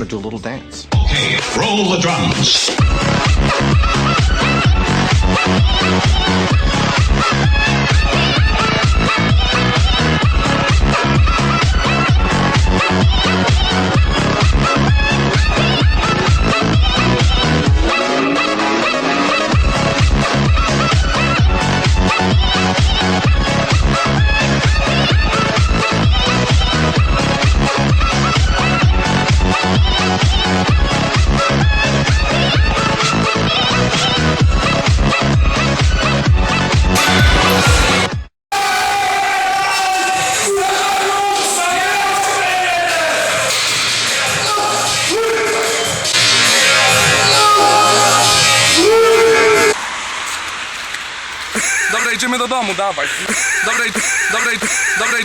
to do a little dance. Okay, roll the drums. Dobra, idziemy do domu, dawaj. Dobra, dobra, dobra,